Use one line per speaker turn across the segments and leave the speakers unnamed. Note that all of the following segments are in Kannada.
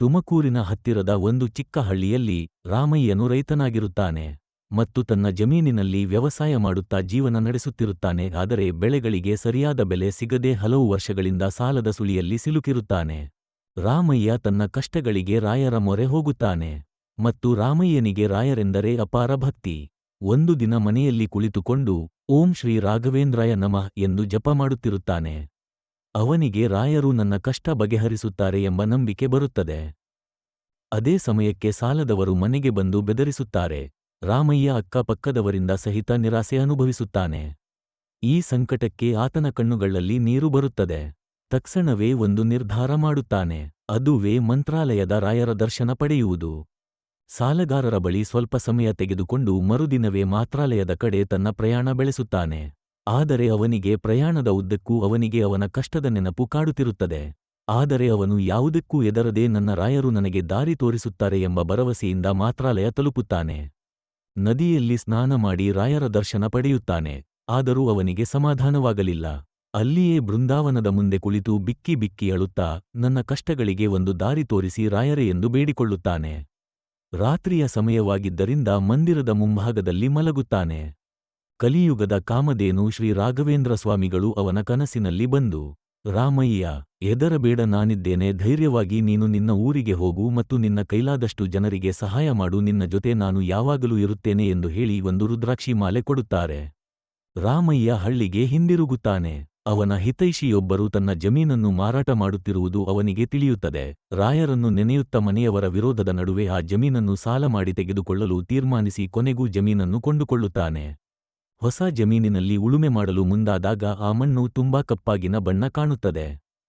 ತುಮಕೂರಿನ ಹತ್ತಿರದ ಒಂದು ಚಿಕ್ಕ ಹಳ್ಳಿಯಲ್ಲಿ ರಾಮಯ್ಯನು ರೈತನಾಗಿರುತ್ತಾನೆ ಮತ್ತು ತನ್ನ ಜಮೀನಿನಲ್ಲಿ ವ್ಯವಸಾಯ ಮಾಡುತ್ತಾ ಜೀವನ ನಡೆಸುತ್ತಿರುತ್ತಾನೆ, ಆದರೆ ಬೆಳೆಗಳಿಗೆ ಸರಿಯಾದ ಬೆಲೆ ಸಿಗದೆ ಹಲವು ವರ್ಷಗಳಿಂದ ಸಾಲದ ಸುಳಿಯಲ್ಲಿ ಸಿಲುಕಿರುತ್ತಾನೆ. ರಾಮಯ್ಯ ತನ್ನ ಕಷ್ಟಗಳಿಗೆ ರಾಯರ ಮೊರೆ ಹೋಗುತ್ತಾನೆ ಮತ್ತು ರಾಮಯ್ಯನಿಗೆ ರಾಯರೆಂದರೆ ಅಪಾರ ಭಕ್ತಿ. ಒಂದು ದಿನ ಮನೆಯಲ್ಲಿ ಕುಳಿತುಕೊಂಡು ಓಂ ಶ್ರೀ ರಾಘವೇಂದ್ರಾಯ ನಮಃ ಎಂದು ಜಪ ಮಾಡುತ್ತಿರುತ್ತಾನೆ. ಅವನಿಗೆ ರಾಯರು ನನ್ನ ಕಷ್ಟ ಬಗೆಹರಿಸುತ್ತಾರೆ ಎಂಬ ನಂಬಿಕೆ ಬರುತ್ತದೆ. ಅದೇ ಸಮಯಕ್ಕೆ ಸಾಲದವರು ಮನೆಗೆ ಬಂದು ಬೆದರಿಸುತ್ತಾರೆ. ರಾಮಯ್ಯ ಅಕ್ಕಪಕ್ಕದವರಿಂದ ಸಹಿತ ನಿರಾಸೆ ಅನುಭವಿಸುತ್ತಾನೆ. ಈ ಸಂಕಟಕ್ಕೆ ಆತನ ಕಣ್ಣುಗಳಲ್ಲಿ ನೀರು ಬರುತ್ತದೆ. ತಕ್ಷಣವೇ ಒಂದು ನಿರ್ಧಾರ ಮಾಡುತ್ತಾನೆ. ಅದುವೇ ಮಂತ್ರಾಲಯದ ರಾಯರ ದರ್ಶನ ಪಡೆಯುವುದು. ಸಾಲಗಾರರ ಬಳಿ ಸ್ವಲ್ಪ ಸಮಯ ತೆಗೆದುಕೊಂಡು ಮರುದಿನವೇ ಮಾತ್ರಾಲಯದ ಕಡೆ ತನ್ನ ಪ್ರಯಾಣ ಬೆಳೆಸುತ್ತಾನೆ. ಆದರೆ ಅವನಿಗೆ ಪ್ರಯಾಣದ ಉದ್ದಕ್ಕೂ ಅವನಿಗೆ ಅವನ ಕಷ್ಟದ ನೆನಪು ಕಾಡುತ್ತಿರುತ್ತದೆ. ಆದರೆ ಅವನು ಯಾವುದಕ್ಕೂ ಎದರದೆ ನನ್ನ ರಾಯರು ನನಗೆ ದಾರಿ ತೋರಿಸುತ್ತಾರೆ ಎಂಬ ಭರವಸೆಯಿಂದ ಮಾತ್ರಾಲಯ ತಲುಪುತ್ತಾನೆ. ನದಿಯಲ್ಲಿ ಸ್ನಾನ ಮಾಡಿ ರಾಯರ ದರ್ಶನ ಪಡೆಯುತ್ತಾನೆ. ಆದರೂ ಅವನಿಗೆ ಸಮಾಧಾನವಾಗಲಿಲ್ಲ. ಅಲ್ಲಿಯೇ ಬೃಂದಾವನದ ಮುಂದೆ ಕುಳಿತು ಬಿಕ್ಕಿ ಬಿಕ್ಕಿ ಅಳುತ್ತಾ, ನನ್ನ ಕಷ್ಟಗಳಿಗೆ ಒಂದು ದಾರಿ ತೋರಿಸಿ ರಾಯರೇ ಎಂದು ಬೇಡಿಕೊಳ್ಳುತ್ತಾನೆ. ರಾತ್ರಿಯ ಸಮಯವಾಗಿದ್ದರಿಂದ ಮಂದಿರದ ಮುಂಭಾಗದಲ್ಲಿ ಮಲಗುತ್ತಾನೆ. ಕಲಿಯುಗದ ಕಾಮಧೇನು ಶ್ರೀ ರಾಘವೇಂದ್ರ ಸ್ವಾಮಿಗಳು ಅವನ ಕನಸಿನಲ್ಲಿ ಬಂದು, ರಾಮಯ್ಯ ಎದರಬೇಡ ನಾನಿದ್ದೇನೆ, ಧೈರ್ಯವಾಗಿ ನೀನು ನಿನ್ನ ಊರಿಗೆ ಹೋಗು ಮತ್ತು ನಿನ್ನ ಕೈಲಾದಷ್ಟು ಜನರಿಗೆ ಸಹಾಯ ಮಾಡು, ನಿನ್ನ ಜೊತೆ ನಾನು ಯಾವಾಗಲೂ ಇರುತ್ತೇನೆ ಎಂದು ಹೇಳಿ ಒಂದು ರುದ್ರಾಕ್ಷಿ ಮಾಲೆ ಕೊಡುತ್ತಾರೆ. ರಾಮಯ್ಯ ಹಳ್ಳಿಗೆ ಹಿಂದಿರುಗುತ್ತಾನೆ. ಅವನ ಹಿತೈಷಿಯೊಬ್ಬರು ತನ್ನ ಜಮೀನನ್ನು ಮಾರಾಟ ಮಾಡುತ್ತಿರುವುದು ಅವನಿಗೆ ತಿಳಿಯುತ್ತದೆ. ರಾಯರನ್ನು ನೆನೆಯುತ್ತ ಮನೆಯವರ ವಿರೋಧದ ನಡುವೆ ಆ ಜಮೀನನ್ನು ಸಾಲ ಮಾಡಿ ತೆಗೆದುಕೊಳ್ಳಲು ತೀರ್ಮಾನಿಸಿ ಕೊನೆಗೂ ಜಮೀನನ್ನು ಕೊಂಡುಕೊಳ್ಳುತ್ತಾನೆ. ಹೊಸ ಜಮೀನಿನಲ್ಲಿ ಉಳುಮೆ ಮಾಡಲು ಮುಂದಾದಾಗ ಆ ಮಣ್ಣು ತುಂಬಾ ಕಪ್ಪಾಗಿನ ಬಣ್ಣ ಕಾಣುತ್ತದೆ.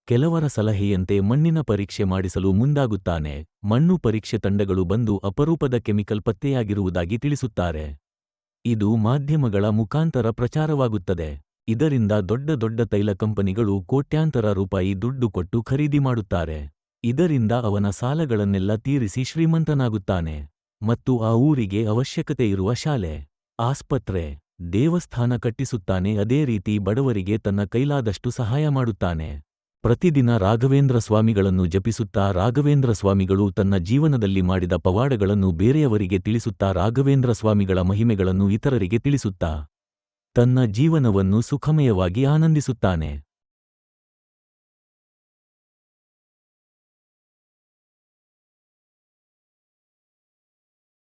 ಕೆಲವರ ಸಲಹೆಯಂತೆ ಮಣ್ಣಿನ ಪರೀಕ್ಷೆ ಮಾಡಿಸಲು ಮುಂದಾಗುತ್ತಾನೆ. ಮಣ್ಣು ಪರೀಕ್ಷೆ ತಂಡಗಳು ಬಂದು ಅಪರೂಪದ ಕೆಮಿಕಲ್ ಪತ್ತೆಯಾಗಿರುವುದಾಗಿ ತಿಳಿಸುತ್ತಾರೆ. ಇದು ಮಾಧ್ಯಮಗಳ ಮುಖಾಂತರ ಪ್ರಚಾರವಾಗುತ್ತದೆ. ಇದರಿಂದ ದೊಡ್ಡ ದೊಡ್ಡ ತೈಲ ಕಂಪನಿಗಳು ಕೋಟ್ಯಾಂತರ ರೂಪಾಯಿ ದುಡ್ಡು ಕೊಟ್ಟು ಖರೀದಿ ಮಾಡುತ್ತಾರೆ. ಇದರಿಂದ ಅವನ ಸಾಲಗಳನ್ನೆಲ್ಲ ತೀರಿಸಿ ಶ್ರೀಮಂತನಾಗುತ್ತಾನೆ. ಮತ್ತು ಆ ಊರಿಗೆ ಅವಶ್ಯಕತೆ ಇರುವ ಶಾಲೆ, ಆಸ್ಪತ್ರೆ ದೇವಸ್ಥಾನ ಕಟ್ಟಿಸುತ್ತಾನೆ, ಅದೇ ರೀತಿ ಬಡವರಿಗೆ ತನ್ನ ಕೈಲಾದಷ್ಟು ಸಹಾಯ ಮಾಡುತ್ತಾನೆ. ಪ್ರತಿದಿನ ರಾಘವೇಂದ್ರ ಸ್ವಾಮಿಗಳನ್ನು ಜಪಿಸುತ್ತಾ ರಾಘವೇಂದ್ರ ಸ್ವಾಮಿಗಳು ತನ್ನ ಜೀವನದಲ್ಲಿ ಮಾಡಿದ ಪವಾಡಗಳನ್ನು ಬೇರೆಯವರಿಗೆ ತಿಳಿಸುತ್ತಾ ರಾಘವೇಂದ್ರ ಸ್ವಾಮಿಗಳ ಮಹಿಮೆಗಳನ್ನು ಇತರರಿಗೆ ತಿಳಿಸುತ್ತಾ ತನ್ನ ಜೀವನವನ್ನು ಸುಖಮಯವಾಗಿ ಆನಂದಿಸುತ್ತಾನೆ.